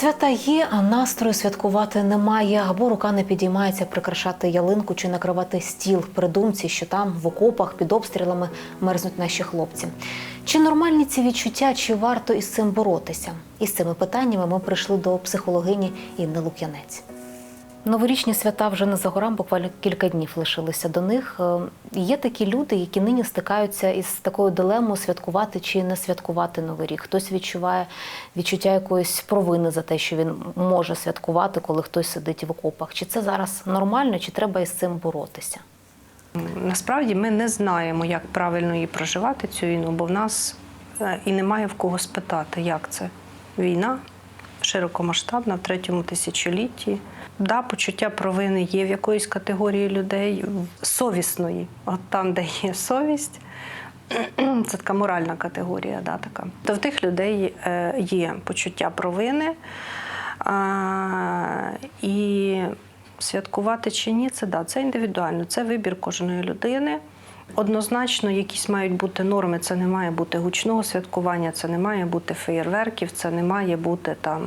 Свята є, а настрою святкувати немає, або рука не підіймається прикрашати ялинку чи накривати стіл при думці, що там в окопах під обстрілами мерзнуть наші хлопці. Чи нормальні ці відчуття, чи варто із цим боротися? Із цими питаннями ми прийшли до психологині Інни Лук'янець. Новорічні свята вже не за горам, буквально кілька днів лишилися до них. Е, Є такі люди, які нині стикаються із такою дилемою святкувати чи не святкувати Новий рік. Хтось відчуває відчуття якоїсь провини за те, що він може святкувати, коли хтось сидить в окопах. Чи це зараз нормально, чи треба із цим боротися? Насправді ми не знаємо, як правильно її проживати цю війну, бо в нас е, і немає в кого спитати, як це війна широкомасштабна в третьому тисячолітті. Да, почуття провини є в якоїсь категорії людей совісної. От там, де є совість, це така моральна категорія, да, така. То в тих людей е, є почуття провини. І святкувати чи ні, це да, це індивідуально, це вибір кожної людини. Однозначно, якісь мають бути норми. Це не має бути гучного святкування, це не має бути феєрверків, це не має бути там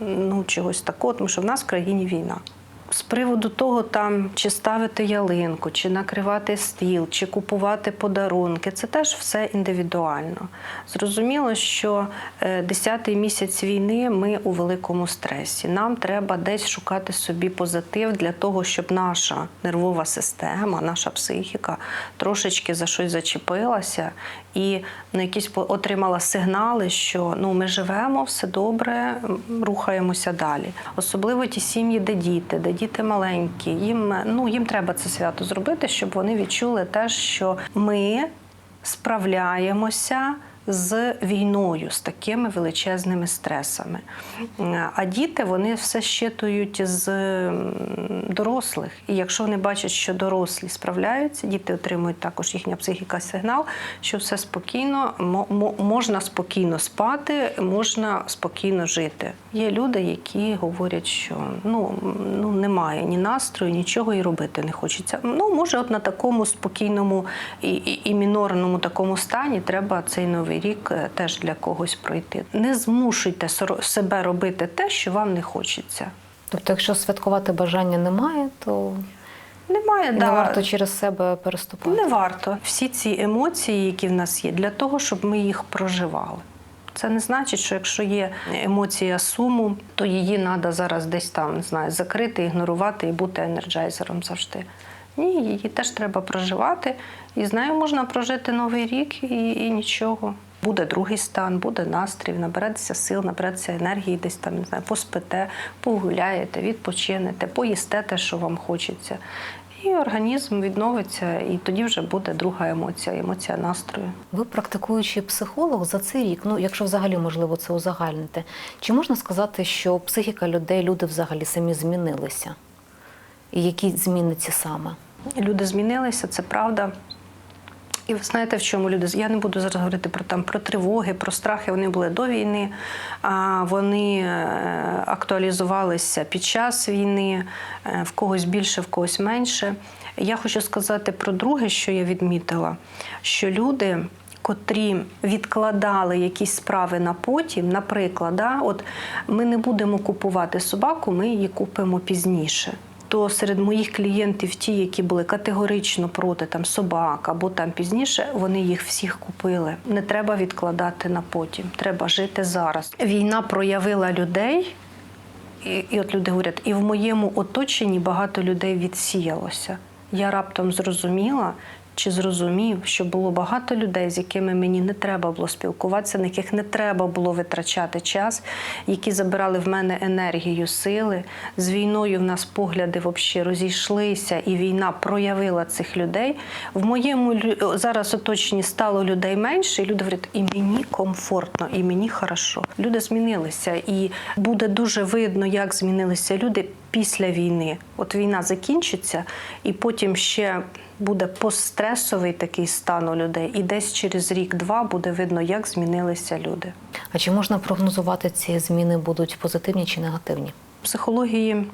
ну, чогось такого, тому що в нас в країні війна. З приводу того, там чи ставити ялинку, чи накривати стіл, чи купувати подарунки, це теж все індивідуально. Зрозуміло, що е, 10-й місяць війни ми у великому стресі. Нам треба десь шукати собі позитив для того, щоб наша нервова система, наша психіка трошечки за щось зачепилася і ну, якісь отримала сигнали, що ну ми живемо, все добре, рухаємося далі. Особливо ті сім'ї, де діти, де діти маленькі. Їм ну їм треба це свято зробити, щоб вони відчули те, що ми справляємося. З війною, з такими величезними стресами. А діти вони все щитують з дорослих. І якщо вони бачать, що дорослі справляються, діти отримують також їхня психіка сигнал, що все спокійно, мо- мо- можна спокійно спати, можна спокійно жити. Є люди, які говорять, що ну, ну немає ні настрою, нічого і робити не хочеться. Ну, може, от на такому спокійному і, і, і мінорному такому стані треба цей новий рік е, теж для когось пройти. Не змушуйте себе робити те, що вам не хочеться. Тобто, якщо святкувати бажання немає, то Немає не да, варто через себе переступати. Не варто. Всі ці емоції, які в нас є, для того, щоб ми їх проживали. Це не значить, що якщо є емоція суму, то її треба зараз десь там не знаю, закрити, ігнорувати і бути енерджайзером завжди. Ні, її теж треба проживати. І з нею можна прожити новий рік і, і нічого. Буде другий стан, буде настрій, набереться сил, набереться енергії, десь там не знаю, поспите, погуляєте, відпочинете, поїсте те, що вам хочеться. І організм відновиться, і тоді вже буде друга емоція емоція настрою. Ви практикуючий психолог за цей рік, ну якщо взагалі можливо це узагальнити, чи можна сказати, що психіка людей, люди взагалі самі змінилися? І які зміни ці саме? Люди змінилися, це правда. І ви знаєте, в чому люди? Я не буду зараз говорити про там про тривоги, про страхи. Вони були до війни, а вони е, актуалізувалися під час війни, е, в когось більше, в когось менше. Я хочу сказати про друге, що я відмітила, що люди. Котрі відкладали якісь справи на потім, наприклад, да, от ми не будемо купувати собаку, ми її купимо пізніше то серед моїх клієнтів, ті, які були категорично проти там собак або там пізніше, вони їх всіх купили. Не треба відкладати на потім. Треба жити зараз. Війна проявила людей. І, і от люди говорять, і в моєму оточенні багато людей відсіялося. Я раптом зрозуміла чи зрозумів, що було багато людей, з якими мені не треба було спілкуватися, на яких не треба було витрачати час, які забирали в мене енергію, сили. З війною в нас погляди взагалі розійшлися, і війна проявила цих людей. В моєму зараз оточенні стало людей менше, і люди говорять, і мені комфортно, і мені хорошо. Люди змінилися, і буде дуже видно, як змінилися люди після війни. От війна закінчиться, і потім ще буде постстресовий такий стан у людей, і десь через рік-два буде видно, як змінилися люди. А чи можна прогнозувати ці зміни будуть позитивні чи негативні? В психології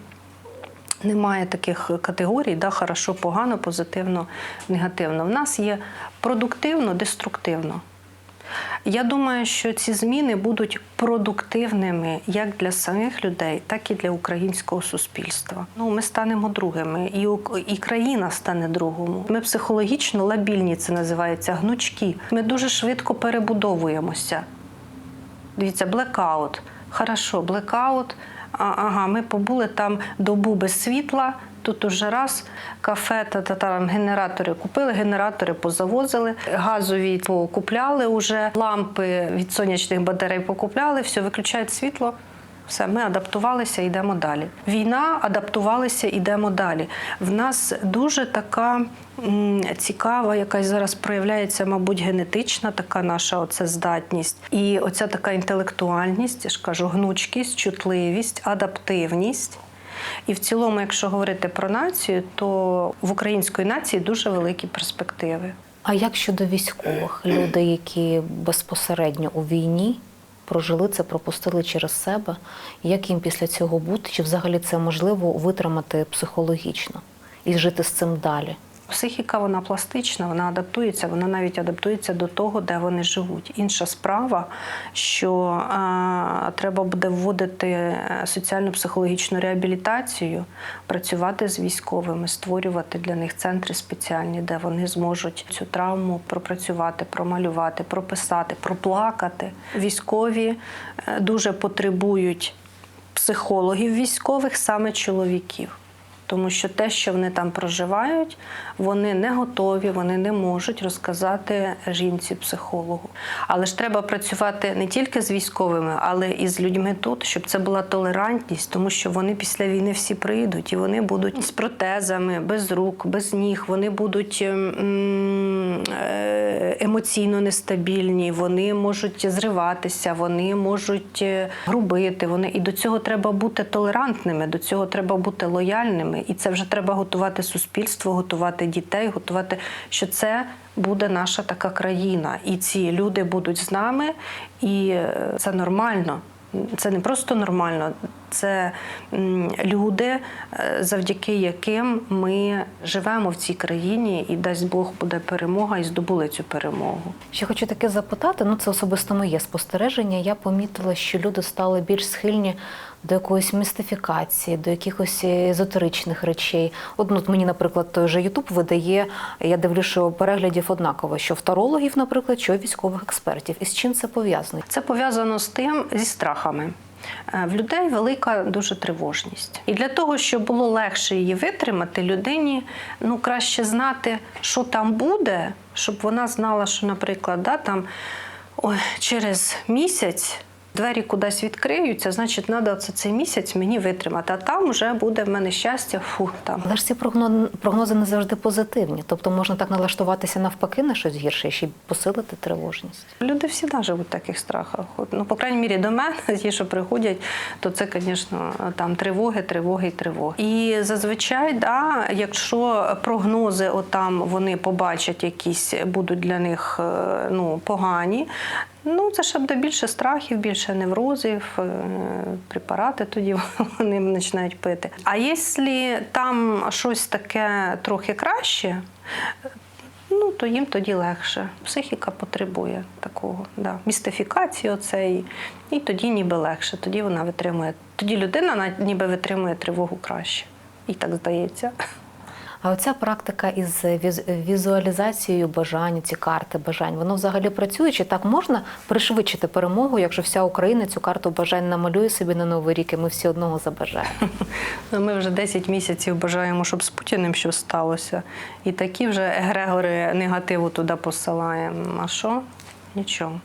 немає таких категорій, да, хорошо, погано, позитивно, негативно. В нас є продуктивно, деструктивно. Я думаю, що ці зміни будуть продуктивними як для самих людей, так і для українського суспільства. Ну, ми станемо другими, і, і країна стане другому. Ми психологічно лабільні, це називається гнучкі. Ми дуже швидко перебудовуємося. Дивіться, блекаут. Хорошо, блекаут. Ага, ми побули там добу без світла. Тут уже раз кафе та, та там генератори купили, генератори позавозили, газові покупляли уже, лампи від сонячних батарей покупляли, все, виключають світло. Все, ми адаптувалися, йдемо далі. Війна, адаптувалися, йдемо далі. В нас дуже така м, цікава, якась зараз проявляється, мабуть, генетична така наша оце здатність. І оця така інтелектуальність, я ж кажу, гнучкість, чутливість, адаптивність. І в цілому, якщо говорити про націю, то в української нації дуже великі перспективи. А як щодо військових, люди, які безпосередньо у війні прожили це, пропустили через себе, як їм після цього бути? Чи взагалі це можливо витримати психологічно і жити з цим далі? Психіка вона пластична, вона адаптується, вона навіть адаптується до того, де вони живуть. Інша справа, що е, треба буде вводити е, соціально-психологічну реабілітацію, працювати з військовими, створювати для них центри спеціальні, де вони зможуть цю травму пропрацювати, промалювати, прописати, проплакати. Військові е, дуже потребують психологів військових, саме чоловіків. Тому що те, що вони там проживають, вони не готові, вони не можуть розказати жінці-психологу. Але ж треба працювати не тільки з військовими, але і з людьми тут, щоб це була толерантність, тому що вони після війни всі прийдуть і вони будуть з протезами, без рук, без ніг. Вони будуть ем, е, емоційно нестабільні, вони можуть зриватися, вони можуть е, грубити. Вони і до цього треба бути толерантними, до цього треба бути лояльними. І це вже треба готувати суспільство, готувати дітей, готувати, що це буде наша така країна, і ці люди будуть з нами, і е, це нормально. Це не просто нормально, це люди, е, завдяки яким ми живемо в цій країні, і дасть Бог буде перемога, і здобули цю перемогу. Ще хочу таке запитати, ну це особисто моє спостереження. Я помітила, що люди стали більш схильні до якоїсь містифікації, до якихось езотеричних речей. От, ну, от мені, наприклад, той же Ютуб видає, я дивлюся, що переглядів однаково, що в тарологів, наприклад, що військових експертів. І з чим це пов'язано? Це пов'язано з тим зі страхами. Е, В людей велика дуже тривожність. І для того, щоб було легше її витримати, людині ну, краще знати, що там буде, щоб вона знала, що, наприклад, да, там, ой, через місяць. Двері кудись відкриються, значить, треба цей місяць мені витримати. А там вже буде в мене щастя, фу там. Але ж ці прогнози не завжди позитивні. Тобто можна так налаштуватися навпаки на щось гірше і ще й посилити тривожність. Люди завжди живуть в таких страхах. Ну, по крайній мірі, до мене, ті, що приходять, то це, звісно, там тривоги, тривоги і тривоги. І зазвичай, да, якщо прогнози отам вони побачать якісь, будуть для них е, ну, погані. Ну, це ще буде більше страхів, більше неврозів, е, препарати тоді вони починають пити. А якщо там щось таке трохи краще, Ну, то їм тоді легше. Психіка потребує такого, да. містифікації оцеї, і тоді ніби легше, тоді вона витримує. Тоді людина ніби витримує тривогу краще. І так здається. А оця практика із візуалізацією бажань, ці карти бажань, воно взагалі працює? Чи так можна пришвидшити перемогу, якщо вся Україна цю карту бажань намалює собі на новий рік, і ми всі одного забажаємо? Ну, Ми вже 10 місяців бажаємо, щоб з Путіним щось сталося. І такі вже егрегори негативу туди посилаємо. А що? Нічого.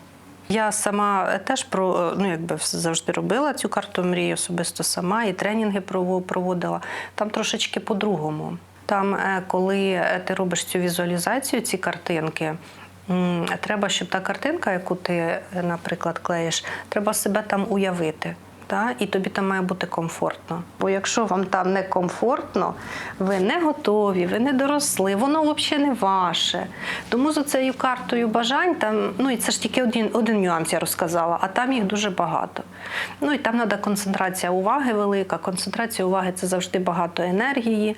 Я сама теж про ну якби завжди робила цю карту мрії особисто сама, і тренінги проводила. Там трошечки по-другому. Там, е, коли е, ти робиш цю візуалізацію, ці картинки. Треба, щоб та картинка, яку ти, е, наприклад, клеїш, треба себе там уявити. Та? І тобі там має бути комфортно. Бо якщо вам там не комфортно, ви не готові, ви не доросли, воно взагалі не ваше. Тому за цією картою бажань там, ну і це ж тільки один, один нюанс я розказала, а там їх дуже багато. Ну і там треба концентрація уваги велика. Концентрація уваги це завжди багато енергії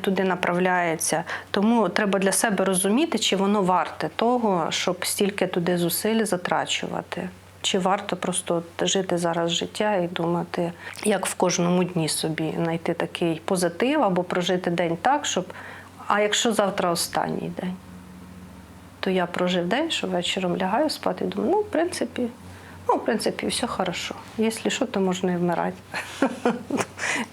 туди направляється. Тому треба для себе розуміти, чи воно варте того, щоб стільки туди зусиль затрачувати. Чи варто просто жити зараз життя і думати, як в кожному дні собі знайти такий позитив або прожити день так, щоб. А якщо завтра останній день, то я прожив день, що вечором лягаю спати і думаю, ну, в принципі, ну, в принципі, все хорошо. Якщо що, то можна і вмирати.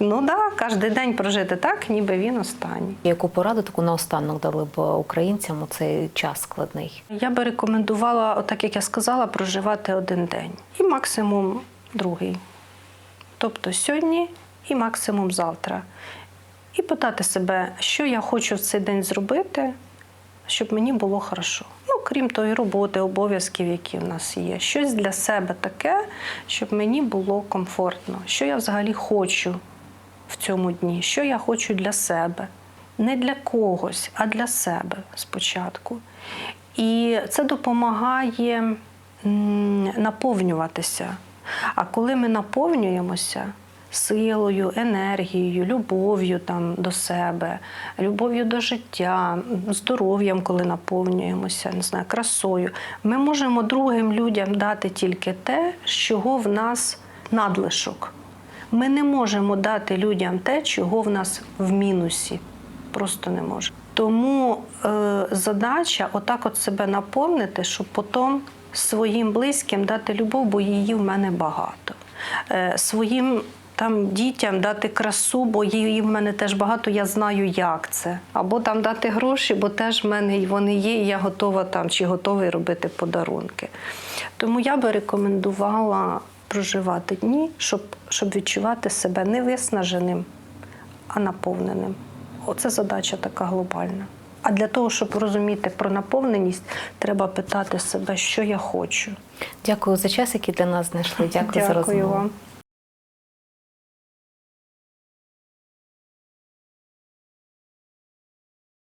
ну так, да, кожен день прожити так, ніби він останній. Яку пораду таку наостанок дали б українцям у цей час складний? Я би рекомендувала, отак як я сказала, проживати один день і максимум другий. Тобто сьогодні і максимум завтра. І питати себе, що я хочу в цей день зробити, щоб мені було хорошо. Ну, крім тої роботи, обов'язків, які в нас є. Щось для себе таке, щоб мені було комфортно. Що я взагалі хочу в цьому дні, що я хочу для себе. Не для когось, а для себе спочатку. І це допомагає наповнюватися. А коли ми наповнюємося силою, енергією, любов'ю там, до себе, любов'ю до життя, здоров'ям, коли наповнюємося, не знаю, красою, ми можемо другим людям дати тільки те, чого в нас надлишок. Ми не можемо дати людям те, чого в нас в мінусі. Просто не можемо. Тому е, задача отак от себе наповнити, щоб потім своїм близьким дати любов, бо її в мене багато. Е, своїм там дітям дати красу, бо її в мене теж багато, я знаю, як це. Або там дати гроші, бо теж в мене вони є, і я готова там чи готовий робити подарунки. Тому я би рекомендувала проживати дні, щоб, щоб відчувати себе не виснаженим, а наповненим. Оце задача така глобальна. А для того, щоб розуміти про наповненість, треба питати себе, що я хочу. Дякую за час, який для нас знайшли. Дякую, за Дякую розмову. вам.